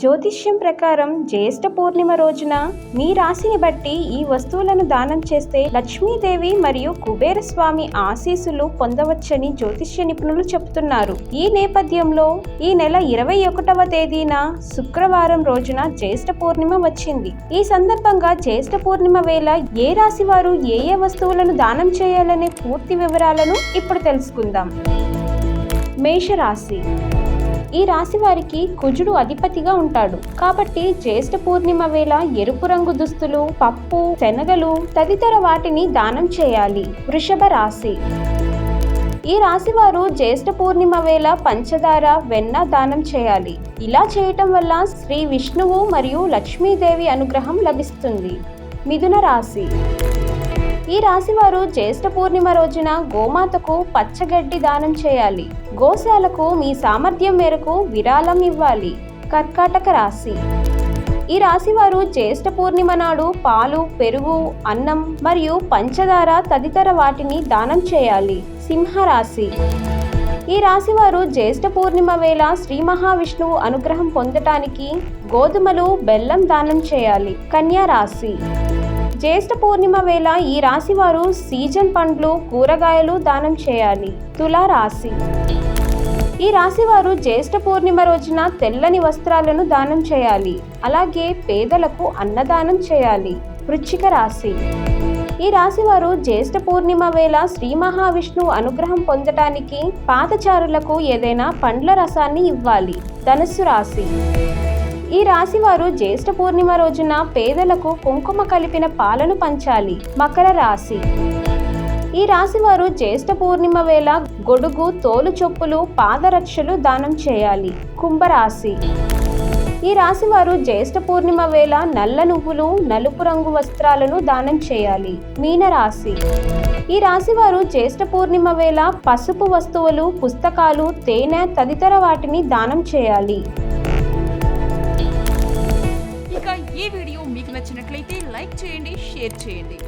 జ్యోతిష్యం ప్రకారం జ్యేష్ఠ పూర్ణిమ రోజున మీ రాశిని బట్టి ఈ వస్తువులను దానం చేస్తే లక్ష్మీదేవి మరియు కుబేర స్వామి ఆశీస్సులు పొందవచ్చని జ్యోతిష్య నిపుణులు చెబుతున్నారు. ఈ నేపథ్యంలో ఈ నెల ఇరవై ఒకటవ తేదీన శుక్రవారం రోజున జ్యేష్ఠ పూర్ణిమ వచ్చింది. ఈ సందర్భంగా జ్యేష్ఠ పూర్ణిమ వేళ ఏ రాశి వారు ఏ ఏ వస్తువులను దానం చేయాలనే పూర్తి వివరాలను ఇప్పుడు తెలుసుకుందాం. మేషరాశి ఈ రాశి వారికి కుజుడు అధిపతిగా ఉంటాడు. కాబట్టి జ్యేష్ఠ పూర్ణిమ వేళ ఎరుపు రంగు దుస్తులు పప్పు శనగలు తదితర వాటిని దానం చేయాలి. వృషభ రాశి. ఈ రాశి వారు జ్యేష్ఠ పూర్ణిమ వేళ పంచదార వెన్న దానం చేయాలి. ఇలా చేయటం వల్ల శ్రీ విష్ణువు మరియు లక్ష్మీదేవి అనుగ్రహం లభిస్తుంది. మిథున రాశి. ఈ రాశివారు జ్యేష్ఠ పూర్ణిమ రోజున గోమాతకు పచ్చగడ్డి దానం చేయాలి. గోశాలకు మీ సామర్థ్యం మేరకు విరాళం ఇవ్వాలి. కర్కాటక రాశి. ఈ రాశివారు జ్యేష్ఠ పూర్ణిమ నాడు పాలు పెరుగు అన్నం మరియు పంచదార తదితర వాటిని దానం చేయాలి. సింహరాశి. ఈ రాశివారు జ్యేష్ఠ పూర్ణిమ వేళ శ్రీ మహావిష్ణువు అనుగ్రహం పొందటానికి గోధుమలు బెల్లం దానం చేయాలి. కన్యా రాశి. జ్యేష్ఠ పూర్ణిమ వేళ ఈ రాశి వారు సీజన్ పండ్లు కూరగాయలు దానం చేయాలి. తులా రాశి ఈ రాశి వారు జ్యేష్ఠ పూర్ణిమ రోజున తెల్లని వస్త్రాలను దానం చేయాలి. అలాగే పేదలకు అన్నదానం చేయాలి. వృచ్చిక రాశి. ఈ రాశి వారు జ్యేష్ఠ పూర్ణిమ వేళ శ్రీ మహావిష్ణువు అనుగ్రహం పొందటానికి పాదచారులకు ఏదైనా పండ్ల రసాన్ని ఇవ్వాలి. ధనుస్సు రాశి. ఈ రాశి వారు జ్యేష్ఠ పూర్ణిమ రోజున పేదలకు కుంకుమ కలిపిన పాలను పంచాలి. మకర రాశి. ఈ రాశి వారు జ్యేష్ఠ పూర్ణిమ వేళ గొడుగు తోలు చొప్పులు పాదరక్షలు దానం చేయాలి. కుంభరాశి. ఈ రాశి వారు జ్యేష్ఠ పూర్ణిమ వేళ నల్ల నువ్వులు నలుపు రంగు వస్త్రాలను దానం చేయాలి. మీనరాశి. ఈ రాశి వారు జ్యేష్ఠ పూర్ణిమ వేళ పసుపు వస్తువులు పుస్తకాలు తేనె తదితర వాటిని దానం చేయాలి. నచ్చినట్లయితే లైక్ చేయండి షేర్ చేయండి.